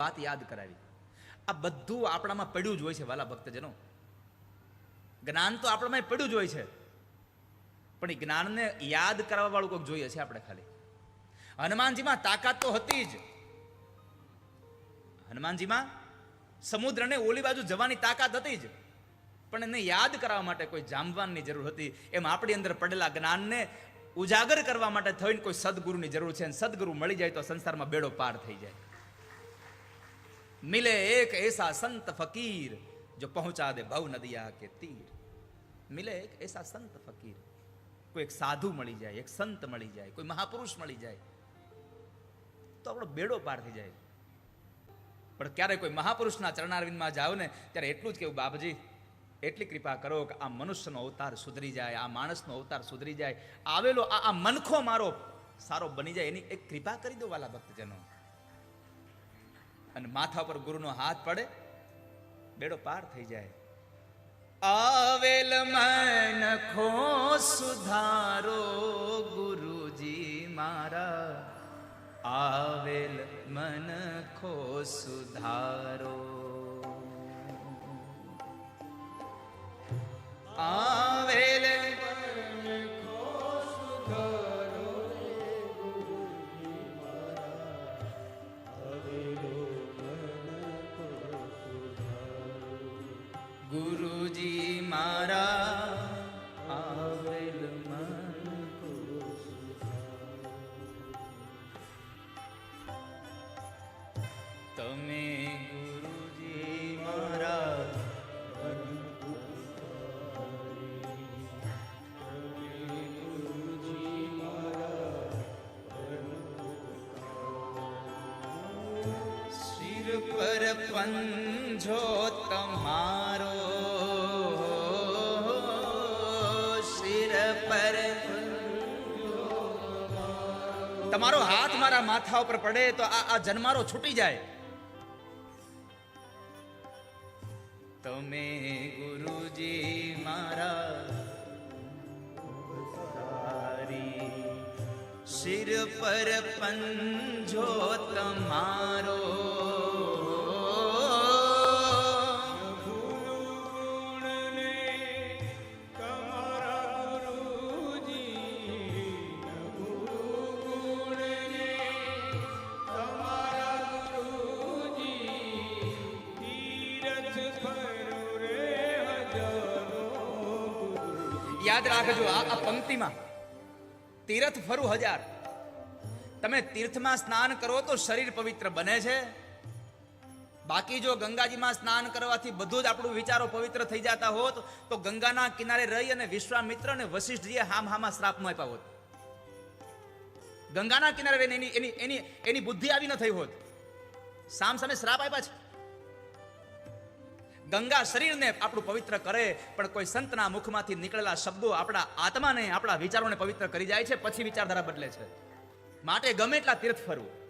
વાત યાદ કરાવી. આ બધું આપણામાં પડ્યું જ હોય છે, વાલા ભક્તજનો. જ્ઞાન તો આપણામાં પડ્યું જ હોય છે. પણ એ જ્ઞાનને યાદ કરવા વાળું કોઈક જોઈએ છે આપણે ખાલી. હનુમાનજીમાં તાકાત તો હતી જ. હનુમાનજીમાં સમુદ્રને ઓલી બાજુ જવાની તાકાત હતી જ. પણ એને યાદ કરાવવા માટે કોઈ જામવાનની જરૂર હતી. એમ આપણી અંદર પડેલા જ્ઞાનને ઉજાગર કરવા માટે થઈને કોઈ સદગુરુની જરૂર છે. અને સદગુરુ મળી જાય તો સંસારમાં બેડો પાર થઈ જાય. મિલે એક એસા સંત ફકીર જો પહોંચા દે ભવ નદિયા કે તીર મિલે એક એસા સંત ફકીર કોઈ એક સાધુ મળી જાય એક સંત મળી જાય કોઈ મહાપુરુષ મળી જાય તો આપણો બેડો પાર થઈ જાય પણ ક્યારે કોઈ મહાપુરુષના ચરણારવિંદમાં જાઓ ને ત્યારે એટલું જ કેવું બાપજી એટલી કૃપા કરો કે આ મનુષ્યનો અવતાર સુધરી જાય આ માણસનો અવતાર સુધરી જાય આવેલો આ મનખો મારો સારો બની જાય એની એક કૃપા કરી દો વાલા ભક્તજનો અને માથા પર ગુરુનો હાથ પડે, બેડો પાર થઈ જાય. આવેલ મન ખો સુધારો ગુરુજી મારા. આવેલ મન ખો સુધારો. આવેલ ગુરુજી મારા પર પંજો તમારો શિર પર. તમારો હાથ મારા માથા ઉપર પડે તો આ આ જન્મારો છૂટી જાય. તમે ગુરુજી મારા શિર પર પંજો તમારો યાદ રાખજો આ પંક્તિમાં. તીર્થ ફરું હજાર. તમે તીર્થમાં સ્નાન કરો તો શરીર પવિત્ર બને છે. બાકી જો ગંગાજીમાં સ્નાન કરવાથી બધું જ આપણું વિચારો પવિત્ર થઈ જતા હોત, તો ગંગાના કિનારે રહી અને વિશ્વામિત્ર અને વશિષ્ઠજીએ હામ હામાં શ્રાપમાં આપ્યા હોત. ગંગાના કિનારે રહીને એની એની એની બુદ્ધિ આવી ન થઈ હોત. સામ સામે શ્રાપ આપ્યા છે. ગંગા શરીરને આપણું પવિત્ર કરે, પણ કોઈ સંતના મુખમાંથી નીકળેલા શબ્દો આપણા આત્માને, આપણા વિચારોને પવિત્ર કરી જાય છે, પછી વિચારધારા બદલે છે. માટે ગમે એટલા તીર્થ ફરવું.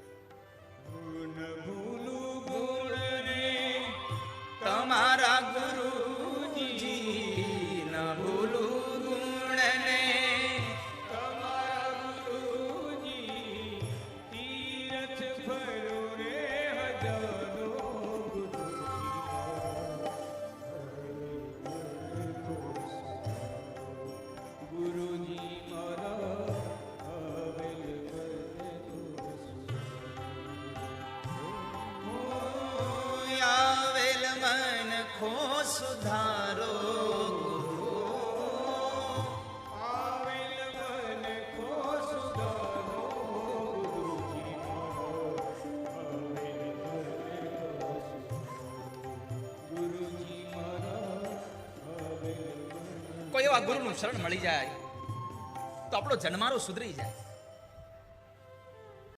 મન ખો સુધારો કોઈ એવા ગુરુનું શરણ મળી જાય તો આપણો જન્મારો સુધરી જાય.